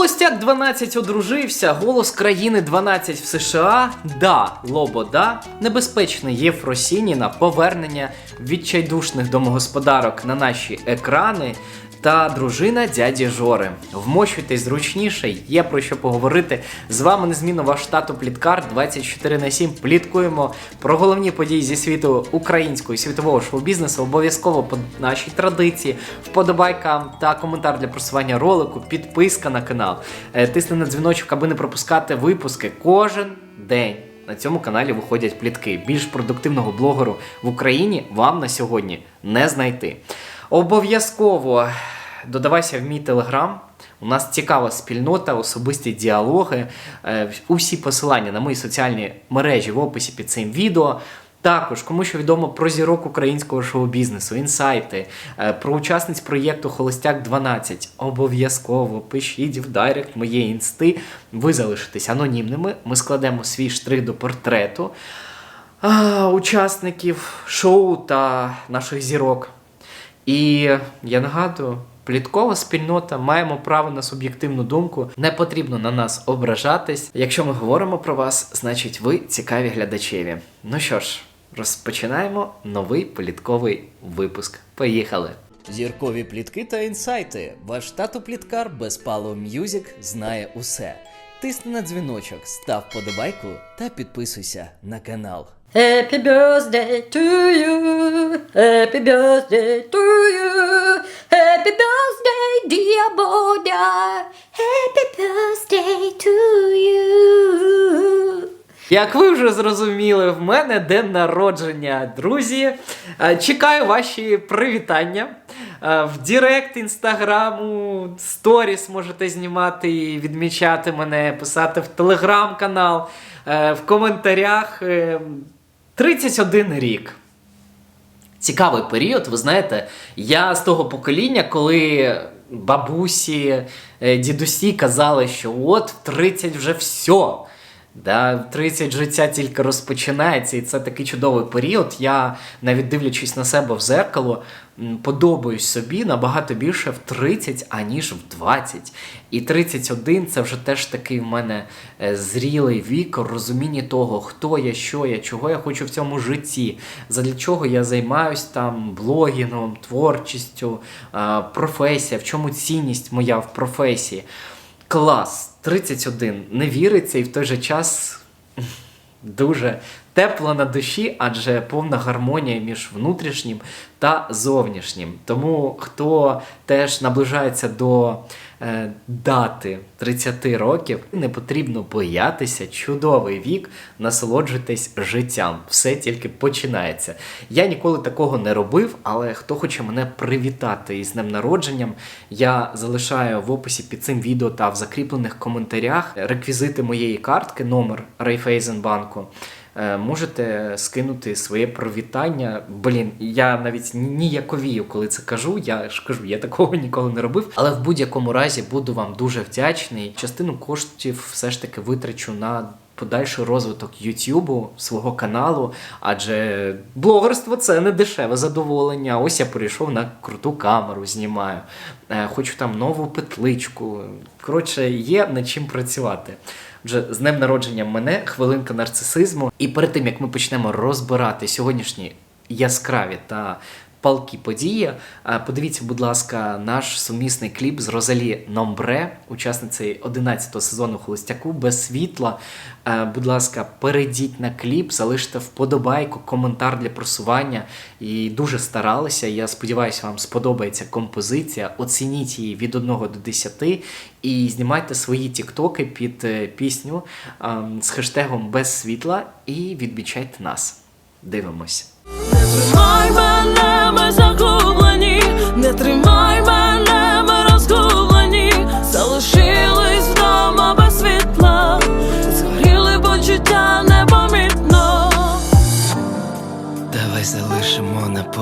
Холостяк 12 одружився, голос країни 12 в США. Да, Лобода, небезпечний Єфросініна, повернення відчайдушних домогосподарок на наші екрани. Та дружина дяді Жори. Вмощуйтесь зручніше, є про що поговорити. З вами незмінно ваш тато Пліткар 24 на 7. Пліткуємо про головні події зі світу українського і світового шоу-бізнесу. Обов'язково по нашій традиції, вподобайка та коментар для просування ролику, підписка на канал. Е, Тисни на дзвіночок, аби не пропускати випуски кожен день. На цьому каналі виходять плітки. Більш продуктивного блогеру в Україні вам на сьогодні не знайти. Обов'язково додавайся в мій телеграм. У нас цікава спільнота, особисті діалоги. Е, Усі посилання на мої соціальні мережі в описі під цим відео. Також, кому що відомо про зірок українського шоу-бізнесу, інсайти, е, про учасниць проєкту Холостяк 12. Обов'язково пишіть в дайрект моєї інсти. Ви залишитесь анонімними. Ми складемо свій штрих до портрету а, учасників шоу та наших зірок. І я нагадую, пліткова спільнота, маємо право на суб'єктивну думку. Не потрібно на нас ображатись. Якщо ми говоримо про вас, значить ви цікаві глядачеві. Ну що ж, розпочинаємо новий плітковий випуск. Поїхали! Зіркові плітки та інсайти. Ваш тато пліткар без Пало М'юзік знає усе. Тисни на дзвіночок, став подобайку та підписуйся на канал. Happy birthday to you. Happy birthday to you. Happy birthday, dear Bodя. Happy birthday to you. Як ви вже зрозуміли, в мене день народження, друзі. Е, Чекаю ваші привітання. Е, В Директ інстаграму, сторіс можете знімати і відмічати мене, писати в телеграм-канал, е, в коментарях. Е, 31 рік. Цікавий період, ви знаєте, я з того покоління, коли бабусі, е, дідусі казали, що от в 30 вже все. Да, в 30 життя тільки розпочинається, і це такий чудовий період. Я, навіть дивлячись на себе в зеркало, подобаюсь собі набагато більше в 30, аніж в 20. І 31 це вже теж такий в мене е, зрілий вік, розуміння того, хто я, що я, чого я хочу в цьому житті, задля чого я займаюсь там блогінгом, творчістю, професія, в чому цінність моя в професії. Клас, 31. Не віриться, і в той же час дуже тепло на душі, адже повна гармонія між внутрішнім та зовнішнім. Тому хто теж наближається до дати 30 років, не потрібно боятися, чудовий вік, насолоджуйтесь життям. Все тільки починається. Я ніколи такого не робив, але хто хоче мене привітати із днем народженням, я залишаю в описі під цим відео та в закріплених коментарях реквізити моєї картки, номер Райфейзенбанку. Е, Можете скинути своє привітання. Блін, я навіть ніяковію, коли це кажу. Я ж кажу, я такого ніколи не робив. Але в будь-якому разі буду вам дуже вдячний. Частину коштів все ж таки витрачу на подальший розвиток Ютубу, свого каналу, адже блогерство це не дешеве задоволення. Ось я прийшов на круту камеру, знімаю. Е, Хочу там нову петличку. Коротше, є над чим працювати. Отже, з днем народження мене, хвилинка нарцисизму. І перед тим як ми почнемо розбирати сьогоднішні яскраві та палкі події, е, подивіться, будь ласка, наш сумісний кліп з Розалі Номбре, учасницею 11-го сезону Холостяку без світла. Е, Будь ласка, перейдіть на кліп, залиште вподобайку, коментар для просування. І дуже старалися. Я сподіваюся, вам сподобається композиція. Оцініть її від 1 до 10 і знімайте свої тіктоки під е, пісню ем, з хештегом без світла і відмічайте нас. Дивимось.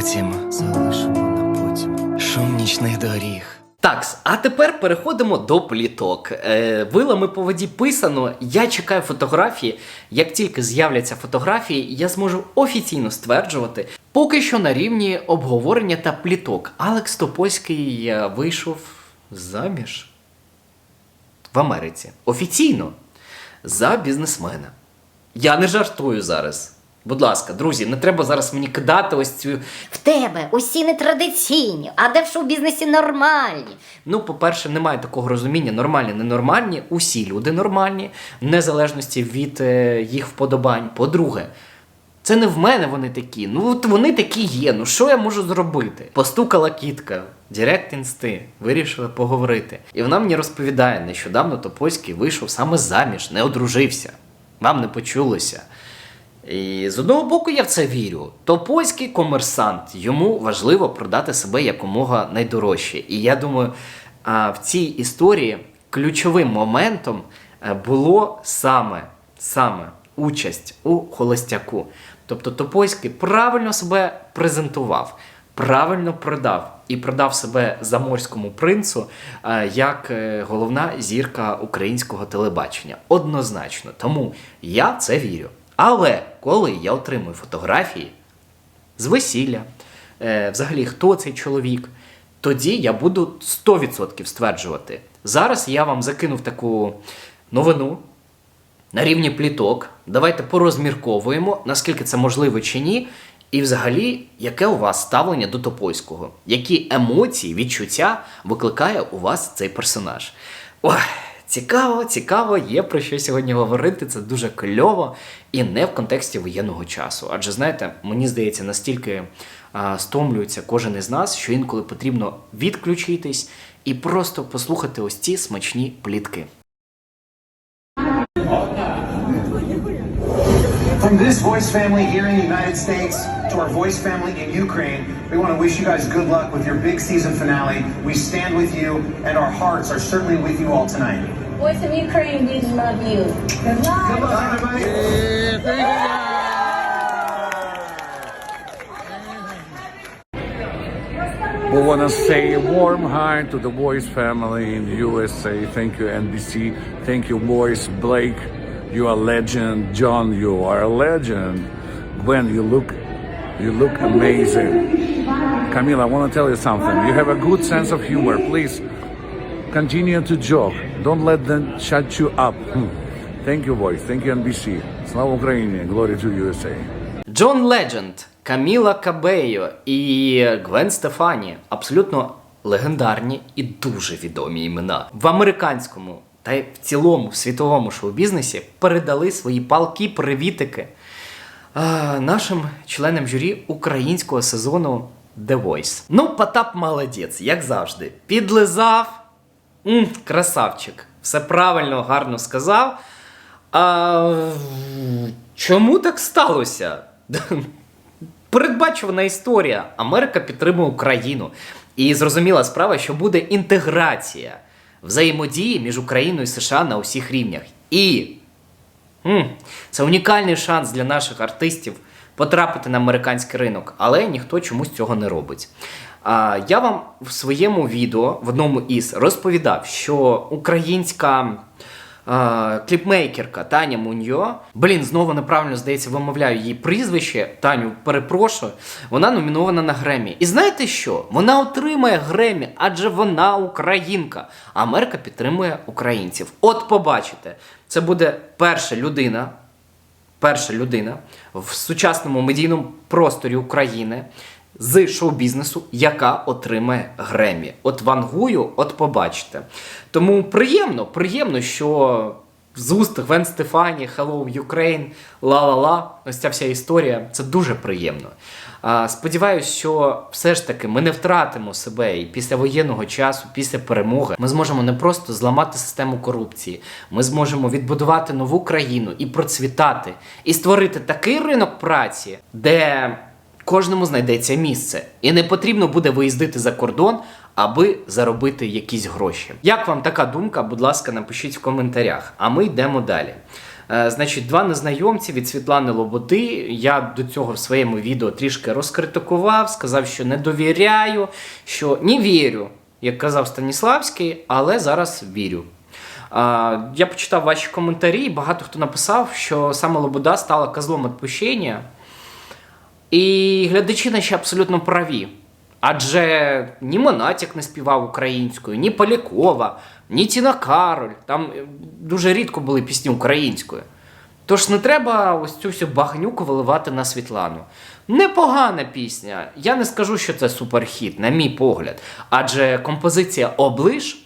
Потім. Залишимо на потім. Шум нічних доріг. Такс, а тепер переходимо до пліток. Е, вилами по воді писано. Я чекаю фотографії. Як тільки з'являться фотографії, я зможу офіційно стверджувати. Поки що на рівні обговорення та пліток. Алекс Топольський е, вийшов заміж. в Америці офіційно за бізнесмена. Я не жартую зараз. Будь ласка, друзі, не треба зараз мені кидати ось цю. В тебе усі нетрадиційні, а де в шоу-бізнесі нормальні. Ну, по-перше, немає такого розуміння, нормальні, ненормальні. Усі люди нормальні, в незалежності від е, їх вподобань. По-друге, це не в мене вони такі. Ну от вони такі є. Ну що я можу зробити? Постукала кітка, Директ інсти, вирішили поговорити. І вона мені розповідає, нещодавно Топольський вийшов саме заміж, не одружився. Вам не почулося. І з одного боку я в це вірю. Топольський комерсант, йому важливо продати себе якомога найдорожче. І я думаю, в цій історії ключовим моментом е, було саме, саме участь у холостяку. Тобто Топольський правильно себе презентував, правильно продав і продав себе заморському принцу е, як е, головна зірка українського телебачення. Однозначно. Тому я це вірю. Але коли я отримую фотографії з весілля, е, взагалі хто цей чоловік, тоді я буду 100% стверджувати. Зараз я вам закинув таку новину на рівні пліток. Давайте порозмірковуємо, наскільки це можливо чи ні. І взагалі, яке у вас ставлення до Топольського? Які емоції, відчуття викликає у вас цей персонаж? Ой, цікаво, цікаво, є про що сьогодні говорити. Це дуже кльово і не в контексті воєнного часу. Адже знаєте, мені здається, настільки а, стомлюється кожен із нас, що інколи потрібно відключитись і просто послухати ось ці смачні плітки. From this voice family here in the United States to our voice family in Ukraine, we want to wish you guys good luck with your big season finale. We stand with you, and our hearts are certainly with you all tonight. Voice of Ukraine, we love you. Good luck. Good luck, everybody. We want to say a warm hi to the Voice family in the USA. Thank you, NBC. Thank you, Voice. Blake, you are legend. John, you are a legend. Gwen, you look, you look amazing. Camila, I want to tell you something. You have a good sense of humor. Please continue to joke. Don't let them shut you up. Hmm. Thank you, Voice. Thank you, NBC. Слава Україні. Glory to USA. Джон Ледженд, Каміла Кабейо і Гвен Стефані абсолютно легендарні і дуже відомі імена в американському та й в цілому в світовому шоу-бізнесі передали свої палки привітики а, нашим членам журі українського сезону The Voice. Ну, Потап молодець, як завжди. Підлизав. М, красавчик. Все правильно, гарно сказав. А, чому так сталося? Передбачувана історія. Америка підтримує Україну. І зрозуміла справа, що буде інтеграція взаємодії між Україною і США на усіх рівнях. І це унікальний шанс для наших артистів потрапити на американський ринок, але ніхто чомусь цього не робить. Я вам в своєму відео в одному із розповідав, що українська кліпмейкерка Таня Муньо, блін, знову неправильно здається, вимовляю її прізвище. Таню, перепрошую. Вона номінована на Гремі. І знаєте що? Вона отримає Гремі, адже вона українка. Америка підтримує українців. От побачите, це буде перша людина, перша людина в сучасному медійному просторі України з шоу-бізнесу, яка отримає Гремі. От вангую, от побачите. Тому приємно, приємно, що з уст Гвен Стефані, Hello Ukraine, ла-ла-ла, ось ця вся історія, це дуже приємно. Сподіваюсь, що все ж таки ми не втратимо себе і після воєнного часу, після перемоги, ми зможемо не просто зламати систему корупції, ми зможемо відбудувати нову країну і процвітати, і створити такий ринок праці, де кожному знайдеться місце, і не потрібно буде виїздити за кордон, аби заробити якісь гроші. Як вам така думка? Будь ласка, напишіть в коментарях. А ми йдемо далі. Е, Значить, два незнайомці від Світлани Лободи. Я до цього в своєму відео трішки розкритикував, сказав, що не довіряю, що не вірю, як казав Станіславський, але зараз вірю. Я почитав ваші коментарі, і багато хто написав, що саме Лобода стала козлом відпущення. І глядачі наші абсолютно праві. Адже ні Монатік не співав українською, ні Полякова. ні Тіна Кароль. Там е, дуже рідко були пісні українською. Тож не треба ось цю всю багнюку виливати на Світлану. Непогана пісня. Я не скажу, що це суперхіт, на мій погляд. Адже композиція Оближ,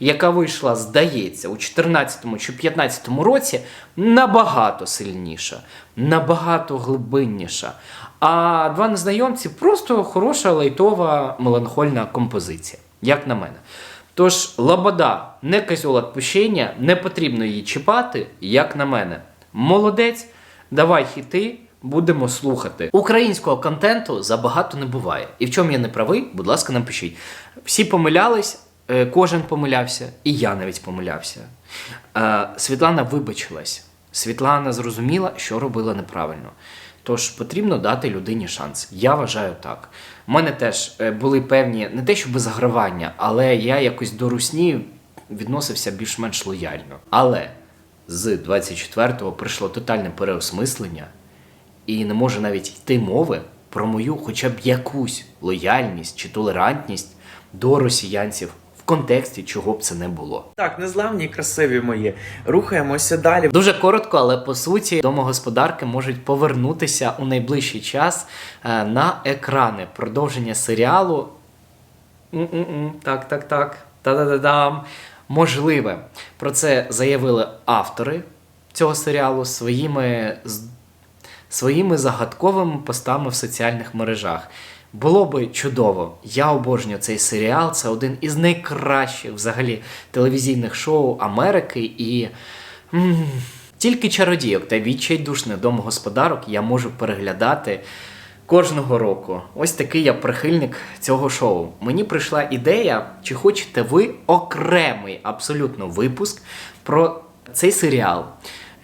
яка вийшла, здається, у 14 чи 15 році, набагато сильніша, набагато глибинніша. А два незнайомці просто хороша лайтова меланхольна композиція, як на мене. Тож Лобода не козьол відпущення, не потрібно її чіпати, як на мене. Молодець, давай хіти, будемо слухати. Українського контенту забагато не буває. І в чому я не правий, будь ласка, напишіть. Всі помилялись, кожен помилявся, і я навіть помилявся. Е, Світлана вибачилась. Світлана зрозуміла, що робила неправильно. Тож потрібно дати людині шанс. Я вважаю так. У мене теж е, були певні не те, щоб загравання, але я якось до русні відносився більш-менш лояльно. Але з 24-го прийшло тотальне переосмислення, і не може навіть йти мови про мою хоча б якусь лояльність чи толерантність до росіянців контексті, чого б це не було. Так, незламні красиві мої. Рухаємося далі. Дуже коротко, але по суті, домогосподарки можуть повернутися у найближчий час е, на екрани. Продовження серіалу. М-м-м, Так, так, так. Та-да-да-дам. Можливе. Про це заявили автори цього серіалу своїми, своїми загадковими постами в соціальних мережах. Було би чудово. Я обожнюю цей серіал. Це один із найкращих взагалі телевізійних шоу Америки. І м, тільки чародійок та відчайдушних домогосподарок я можу переглядати кожного року. Ось такий я прихильник цього шоу. Мені прийшла ідея, чи хочете ви окремий абсолютно випуск про цей серіал.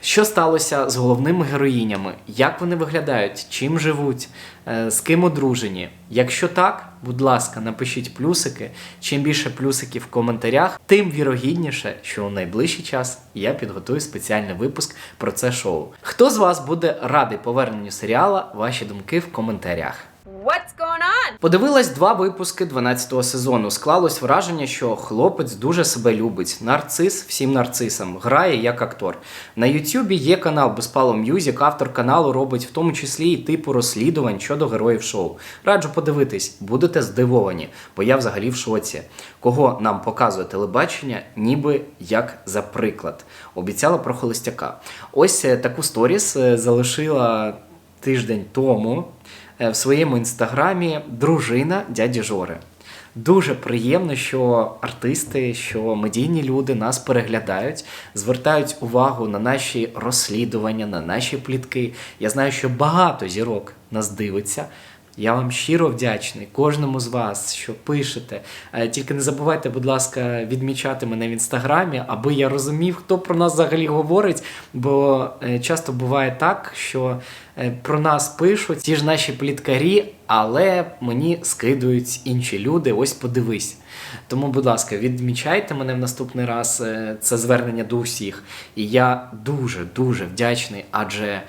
Що сталося з головними героїнями? Як вони виглядають? Чим живуть? Е, З ким одружені? Якщо так, будь ласка, напишіть плюсики. Чим більше плюсиків в коментарях, тим вірогідніше, що у найближчий час я підготую спеціальний випуск про це шоу. Хто з вас буде радий поверненню серіала? Ваші думки в коментарях. Подивилась два випуски 12-го сезону. Склалось враження, що хлопець дуже себе любить. Нарцис всім нарцисам грає як актор. На Ютубі є канал Безпало М'юзік. Автор каналу робить в тому числі і типу розслідувань щодо героїв шоу. Раджу подивитись, будете здивовані, бо я взагалі в шоці. Кого нам показує телебачення, ніби як за приклад. Обіцяла про холостяка. Ось е, таку сторіс е, залишила тиждень тому е, в своєму інстаграмі дружина дяді Жори. Дуже приємно, що артисти, що медійні люди нас переглядають, звертають увагу на наші розслідування, на наші плітки. Я знаю, що багато зірок нас дивиться. Я вам щиро вдячний кожному з вас, що пишете. Е, Тільки не забувайте, будь ласка, відмічати мене в інстаграмі, аби я розумів, хто про нас взагалі говорить. Бо е, часто буває так, що е, про нас пишуть ті ж наші пліткарі, але мені скидують інші люди. Ось подивись. Тому, будь ласка, відмічайте мене в наступний раз. Це звернення до усіх. І я дуже дуже вдячний, адже.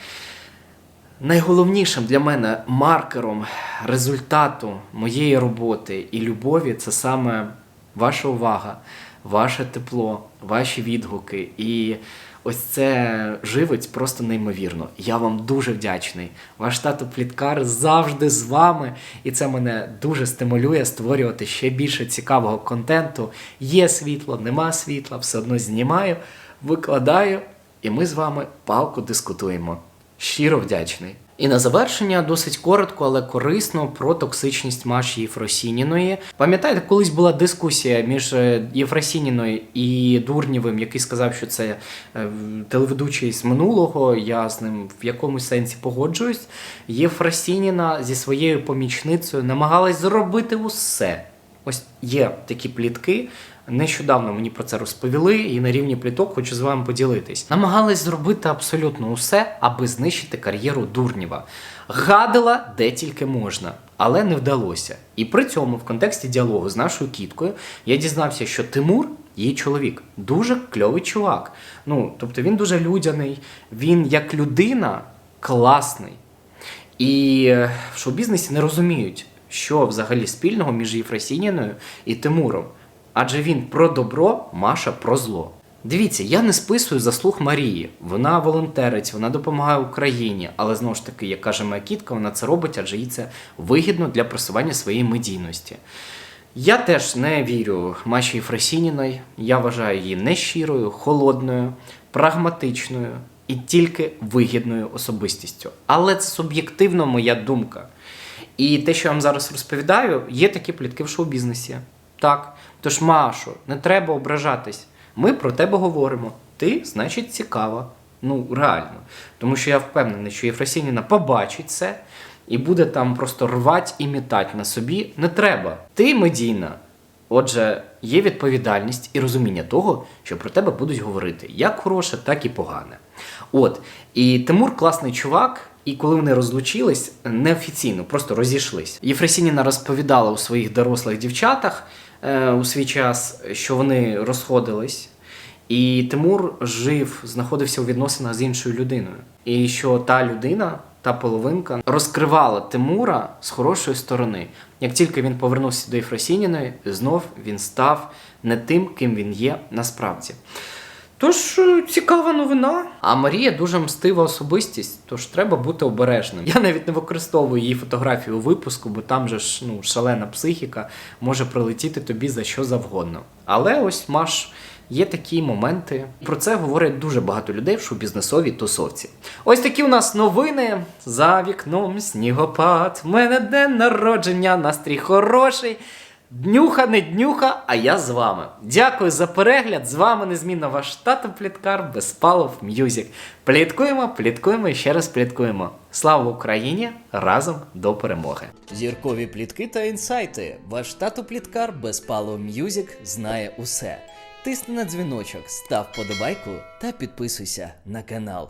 Найголовнішим для мене маркером результату моєї роботи і любові це саме ваша увага, ваше тепло, ваші відгуки. І ось це живить просто неймовірно. Я вам дуже вдячний. Ваш тато Пліткар завжди з вами, і це мене дуже стимулює створювати ще більше цікавого контенту. Є світло, нема світла, все одно знімаю, викладаю, і ми з вами палко дискутуємо. Щиро вдячний. І на завершення досить коротко, але корисно про токсичність Маші Єфросініної. Пам'ятаєте, колись була дискусія між е, Єфросініною і Дурнєвим, який сказав, що це е, телеведучий з минулого. Я з ним в якомусь сенсі погоджуюсь. Єфросініна зі своєю помічницею намагалась зробити усе. Ось є такі плітки. Нещодавно мені про це розповіли, і на рівні пліток хочу з вами поділитись. Намагались зробити абсолютно усе, аби знищити кар'єру Дурнєва. Гадила де тільки можна, але не вдалося. І при цьому, в контексті діалогу з нашою кіткою, я дізнався, що Тимур, її чоловік, дуже кльовий чувак. Ну, тобто він дуже людяний, він як людина класний. І е, в шоу-бізнесі не розуміють, що взагалі спільного між Єфросініною і Тимуром. адже він про добро, Маша про зло. Дивіться, я не списую заслуг Марії. Вона волонтерець, вона допомагає Україні, але знову ж таки, як каже моя кітка, вона це робить, адже їй це вигідно для просування своєї медійності. Я теж не вірю Маші Єфросініної. Я вважаю її нещирою, холодною, прагматичною і тільки вигідною особистістю. Але це суб'єктивно моя думка. І те, що я вам зараз розповідаю, є такі плітки в шоу-бізнесі. Так. Тож, Машо, не треба ображатись. Ми про тебе говоримо. Ти, значить, цікава. Ну, реально. Тому що я впевнений, що Єфросініна побачить це і буде там просто рвать і мітать на собі. Не треба. Ти медійна. Отже, є відповідальність і розуміння того, що про тебе будуть говорити як хороше, так і погане. От. І Тимур класний чувак, і коли вони розлучились, неофіційно, просто розійшлись. Єфросініна розповідала у своїх дорослих дівчатах е, у свій час, що вони розходились. І Тимур жив, знаходився у відносинах з іншою людиною. І що та людина, та половинка, розкривала Тимура з хорошої сторони. Як тільки він повернувся до Єфросініної, знов він став не тим, ким він є насправді. Тож е, цікава новина. А Марія дуже мстива особистість, тож треба бути обережним. Я навіть не використовую її фотографію у випуску, бо там же ж ну, шалена психіка може прилетіти тобі за що завгодно. Але ось Маш. Є такі моменти. Про це говорять дуже багато людей в шоу-бізнесовій тусовці. Ось такі у нас новини. За вікном снігопад. В мене день народження, настрій хороший. Днюха, не днюха, а я з вами. Дякую за перегляд. З вами незмінно ваш тато Пліткар Безпалов М'юзік. Пліткуємо, пліткуємо і ще раз пліткуємо. Слава Україні! Разом до перемоги! Зіркові плітки та інсайти. Ваш тато пліткар Безпало М'юзік знає усе. Тисни на дзвіночок, став подобайку та підписуйся на канал.